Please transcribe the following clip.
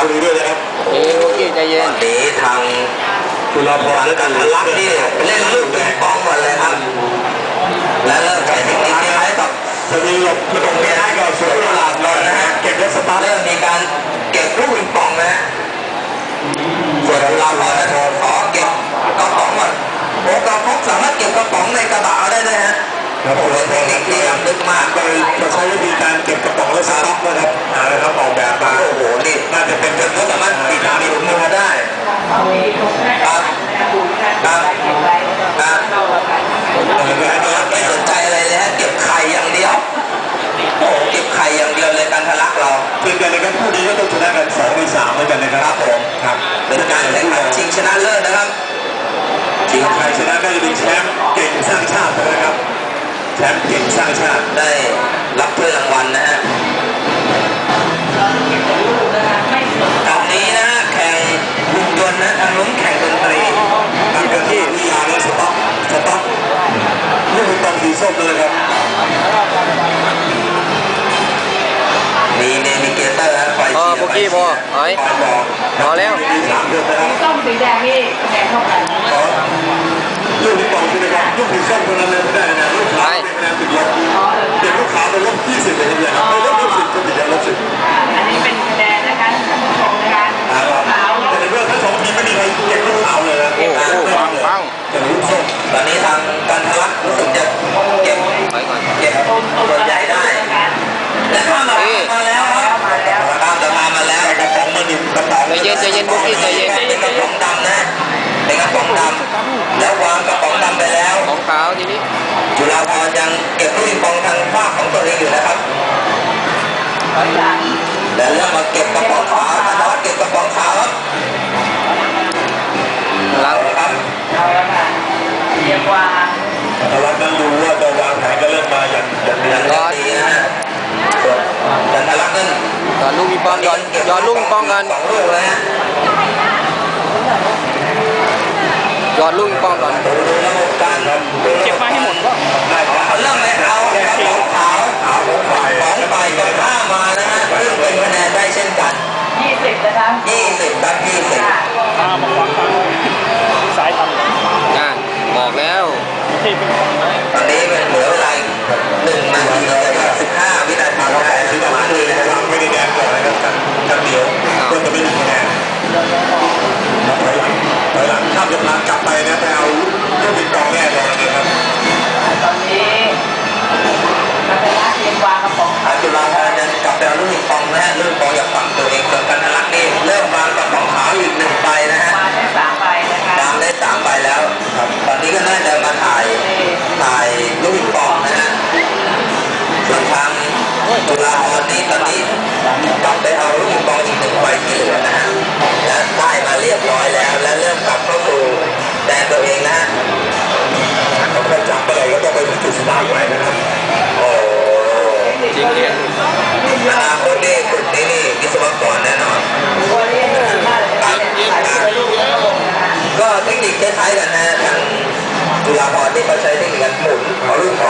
ครับดูด้วยนะครับเย็นโอเคใจเย็นนี้ทางคุณรอพรทางและกันลักนี่เล่นลูกปิงปองหมดเลยครับ และเริ่มใช้เทคนิคคล้ายๆกับจะมีหลบตระดมไม่ได้ก่อนสวนตลาดนอนนะฮะเก็บรถสตาร์เริ่มมีการเก็บลูกปิงปองนะฮะส่วนเราพอจะขอเก็บกระป๋องก่อนโอ้กระป๋องสามารถเก็บกระป๋องในกระบะได้ด้วยฮะครับผโอ้มเทคนิคที่ล้ำลึกมากโดยเราใช้วิธีการเก็บกระป๋องและสต็อกนะครับเอาละครับออกแบบมาโอ้โหนี่น่าจะเป็น คือกันนะครับคู่นี้ก็ต้องชนะกันสองในสามเหมือนกันนะครับผมครับเป็นการแข่งขันชิงชนะเลิศนะครับทีมใครชนะก็จะเป็นแชมป์เก่งสร้างชาติไปนะครับแชมป์เก่งสร้างชาติได้รับถ้วยรางวัลนะฮะตอนนี้นะฮะแข่งหุ่นยนต์นะทางนู้นแข่งดนตรีทำกันที่วิทยาและสต็อกสต็อกลูกปิงปองสีส้มเลยครับ มีเนวิเกเตอร์นะคอยพอเชียร์โบกี้พอถอยคอยบอกพอแล้วมีสามคนนะครับส้มสีแดงนี่คะแนนเท่ากันขอลูกปิงปองใช่ไหมครับลูกสีส้มคนละเลยไม่ได้ ยังเก็บลูกปิงปองทางภาคของตัวเองอยู่นะครับแต่เรื่องมาเก็บกระป๋องขาวมาดอดเก็บกระป๋องขาวครับหลังครับเอาละค่ะเรียกว่าแต่ว่านั้นรู้ว่าจะวางแผนก็เริ่มมาอย่างอย่างเดีอยวย่างดีนะฮะส่วนจันทลักษณ์นั่นหยอดลูกปิงปองหยอดหยอดลูกปิงปองกันสองลูกเลยฮะหยอดลูกปิงปองก่อนดูดูระบบการเก็บมาให้หมดก็ ยี่สิบแบ็ครับ20ค่ะอะบอกแล้วตอนนี้ ศวกรแน่นอนวันนี้น่าจะเป็นการขายลูกระบบนะคะก็เทคนิคคล้ายๆกันนะทางจุฬาภรณ์ที่เขาใช้เทคนิคการหมุนเอาลูกออก